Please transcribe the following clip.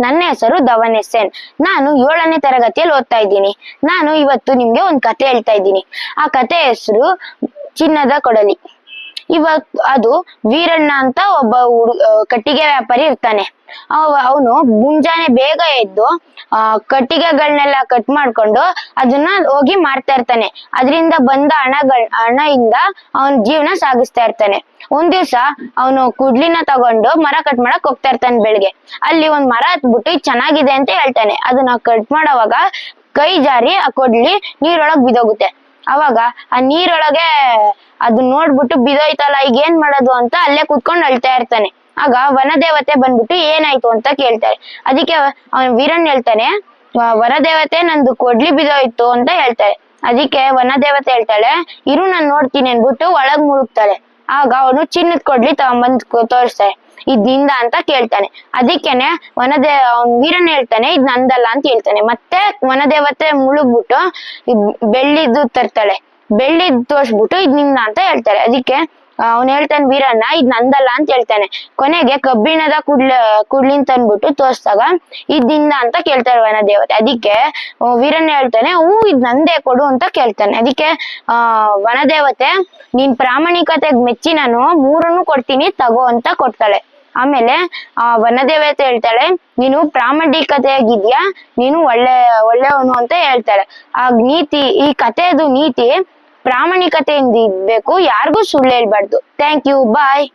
ನನ್ನ ಹೆಸರು Dhawan S N. ನಾನು ಏಳನೇ ತರಗತಿಯಲ್ಲಿ ಓದ್ತಾ ಇದ್ದೀನಿ. ನಾನು ಇವತ್ತು ನಿಮ್ಗೆ ಒಂದು ಕತೆ ಹೇಳ್ತಾ ಇದ್ದೀನಿ. ಆ ಕತೆ ಹೆಸರು ಚಿನ್ನದ ಕೊಡಲಿ. ಇವತ್ ಅದು ವೀರಣ್ಣ ಅಂತ ಒಬ್ಬ ಹುಡು ಕಟ್ಟಿಗೆ ವ್ಯಾಪಾರಿ ಇರ್ತಾನೆ. ಅವನು ಮುಂಜಾನೆ ಬೇಗ ಎದ್ದು, ಆ ಕಟ್ಟಿಗೆಗಳನ್ನೆಲ್ಲ ಕಟ್ ಮಾಡ್ಕೊಂಡು ಅದನ್ನ ಹೋಗಿ ಮಾರ್ತಾ ಇರ್ತಾನೆ. ಅದರಿಂದ ಬಂದ ಹಣಗಳ ಹಣದಿಂದ ಅವನ ಜೀವನ ಸಾಗಿಸ್ತಾ ಇರ್ತಾನೆ. ಒಂದ್ ದಿವ್ಸ ಅವನು ಕುಡ್ಲಿನ ತಗೊಂಡು ಮರ ಕಟ್ ಮಾಡಕ್ ಹೋಗ್ತಾ ಇರ್ತಾನೆ ಬೆಳಿಗ್ಗೆ ಅಲ್ಲಿ ಒಂದ್ ಮರ ಹತ್ಬಿಟ್ಟು ಚೆನ್ನಾಗಿದೆ ಅಂತ ಹೇಳ್ತಾನೆ. ಅದನ್ನ ಕಟ್ ಮಾಡೋವಾಗ ಕೈ ಜಾರಿ ಆ ಕೊಡ್ಲಿ ನೀರೊಳಗ್ ಬಿದೋಗುತ್ತೆ ಅವಾಗ ಆ ನೀರೊಳಗೆ ಅದನ್ನ ನೋಡ್ಬಿಟ್ಟು ಬಿದೋಯ್ತಲ್ಲ, ಈಗ ಏನ್ ಮಾಡೋದು ಅಂತ ಅಲ್ಲೇ ಕುತ್ಕೊಂಡು ಅಳ್ತಾ ಇರ್ತಾನೆ. ಆಗ ವನದೇವತೆ ಬಂದ್ಬಿಟ್ಟು ಏನಾಯ್ತು ಅಂತ ಕೇಳ್ತಾರೆ. ಅದಕ್ಕೆ ಅವನ್ ವೀರನ್ ಹೇಳ್ತಾನೆ, "ವ- ವನದೇವತೆ ನಂದು ಕೊಡ್ಲಿ ಬಿದೋಯ್ತು ಅಂತ ಹೇಳ್ತಾರೆ ಅದಕ್ಕೆ ವನದೇವತೆ ಹೇಳ್ತಾಳೆ, ಇರು, ನಾನ್ ನೋಡ್ತೀನಿ ಅನ್ಬಿಟ್ಟು ಒಳಗ್ ಮುಳುಗ್ತಾಳೆ. ಆಗ ಅವನು ಚಿನ್ನದ ಕೊಡ್ಲಿ ತಗೊಂಬಂದ್ ತೋರಿಸ್ತಾರೆ ಇದ್ನಿಂದ ಅಂತ ಕೇಳ್ತಾನೆ. ಅದಕ್ಕೇನೆ ವನದೇ, ಅವ್ನ್ ವೀರನ್ ಹೇಳ್ತಾನೆ, ಇದ್ ನಂದಲ್ಲ ಅಂತ ಹೇಳ್ತಾನೆ. ಮತ್ತೆ ವನದೇವತೆ ಮುಳುಗ್ಬಿಟ್ಟು ಬೆಳ್ಳಿದ್ದು ತರ್ತಾಳೆ. ಬೆಳ್ಳಿದ್ ತೋರ್ಸ್ಬಿಟ್ಟು ಇದ್ನಿಂದ ಅಂತ ಹೇಳ್ತಾರೆ. ಅದಕ್ಕೆ ಅವ್ನ್ ಹೇಳ್ತಾನೆ ವೀರಣ್ಣ, ಇದ್ ನಂದಲ್ಲ ಅಂತ ಹೇಳ್ತಾನೆ. ಕೊನೆಗೆ ಕಬ್ಬಿಣದ ಕುಡ್ಲ, ಕುಡ್ಲಿನ್ ತಂದ್ಬಿಟ್ಟು ತೋರ್ಸ್ದಾಗ ಇದ್ನಿಂದ ಅಂತ ಕೇಳ್ತಾರೆ ವನದೇವತೆ. ಅದಕ್ಕೆ ವೀರಣ್ಣ ಹೇಳ್ತಾನೆ ಹೂ ಇದ್ ನಂದೇ, ಕೊಡು ಅಂತ ಕೇಳ್ತಾನೆ. ಅದಕ್ಕೆ, ಆ, ವನದೇವತೆ, ನೀನ್ ಪ್ರಾಮಾಣಿಕತೆಗ್ ಮೆಚ್ಚಿ ನಾನು ಮೂರನ್ನು ಕೊಡ್ತೀನಿ, ತಗೋ ಅಂತ ಕೊಡ್ತಾಳೆ. ಆಮೇಲೆ, ಆ ವನದೇವತೆ ಹೇಳ್ತಾಳೆ, ನೀನು ಪ್ರಾಮಾಣಿಕತೆಯಾಗಿದ್ಯಾ? ನೀನು ಒಳ್ಳೆ, ಒಳ್ಳೆಯವನು ಅಂತ ಹೇಳ್ತಾಳೆ. ಆ ನೀತಿ, ಈ ಕಥೆದು ನೀತಿ ಪ್ರಾಮಾಣಿಕತೆಯಿಂದ ಇದ್ಬೇಕು ಯಾರಿಗೂ ಸುಳ್ಳು ಹೇಳ್ಬಾರ್ದು. Thank you bye